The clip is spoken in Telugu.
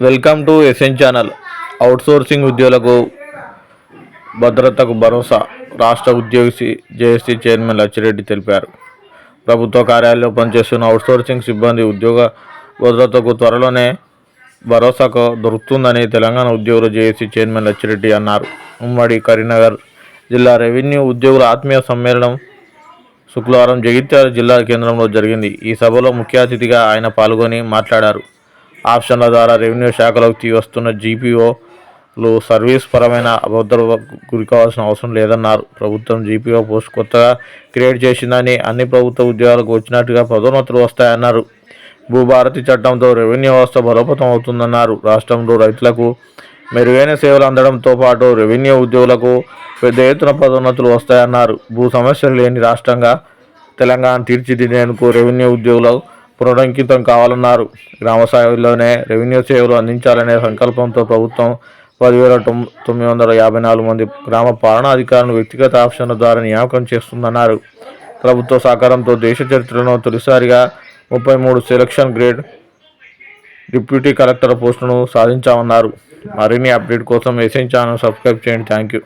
Welcome to SN channel. Outsourcing ఉద్యోగులకు భద్రతకు భరోసా. రాష్ట్ర ఉద్యోగి జేఏసీ చైర్మన్ లచ్చిరెడ్డి తెలిపారు. ప్రభుత్వ కార్యాలయంలో పనిచేస్తున్న అవుట్సోర్సింగ్ సిబ్బంది ఉద్యోగ భద్రతకు త్వరలోనే భరోసాకు దొరుకుతుందని తెలంగాణ ఉద్యోగుల జేఏసీ చైర్మన్ లచ్చిరెడ్డి అన్నారు. ఉమ్మడి కరీంనగర్ జిల్లా రెవెన్యూ ఉద్యోగుల ఆత్మీయ సమ్మేళనం శుక్రవారం జగిత్యాల జిల్లా కేంద్రంలో జరిగింది. ఈ సభలో ముఖ్య అతిథిగా ఆయన పాల్గొని మాట్లాడారు. ఆప్షన్ల ద్వారా రెవెన్యూ శాఖలోకి వస్తున్న జీపీఓలు సర్వీస్ పరమైన అభద్రత గురికావాల్సిన అవసరం లేదన్నారు. ప్రభుత్వం జీపీఓ పోస్ట్ కొత్తగా క్రియేట్ చేసిందని అన్ని ప్రభుత్వ ఉద్యోగాలకు వచ్చినట్టుగా పదోన్నతులు వస్తాయన్నారు. భూభారతి చట్టంతో రెవెన్యూ వ్యవస్థ బలోపతం అవుతుందన్నారు. రాష్ట్రంలో రైతులకు మెరుగైన సేవలు అందడంతో పాటు రెవెన్యూ ఉద్యోగులకు పెద్ద ఎత్తున పదోన్నతులు వస్తాయన్నారు. భూ సమస్యలు లేని రాష్ట్రంగా తెలంగాణ తీర్చిదిద్దేందుకు రెవెన్యూ ఉద్యోగులు పునరంకితం కావాలన్నారు. గ్రామ స్థాయిలోనే రెవెన్యూ సేవలు అందించాలనే సంకల్పంతో ప్రభుత్వం పదివేల తొమ్మిది వందల యాభై నాలుగు మంది గ్రామ పాలనాధికారులను వ్యక్తిగత ఆప్షన్ల ద్వారా నియామకం చేస్తుందన్నారు. ప్రభుత్వ సహకారంతో దేశ చరిత్రలో తొలిసారిగా ముప్పై మూడు సెలక్షన్ గ్రేడ్ డిప్యూటీ కలెక్టర్ పోస్టును సాధించామన్నారు. మరిన్ని అప్డేట్ కోసం ఎస్ఎన్ ఛానల్ సబ్స్క్రైబ్ చేయండి. Thank you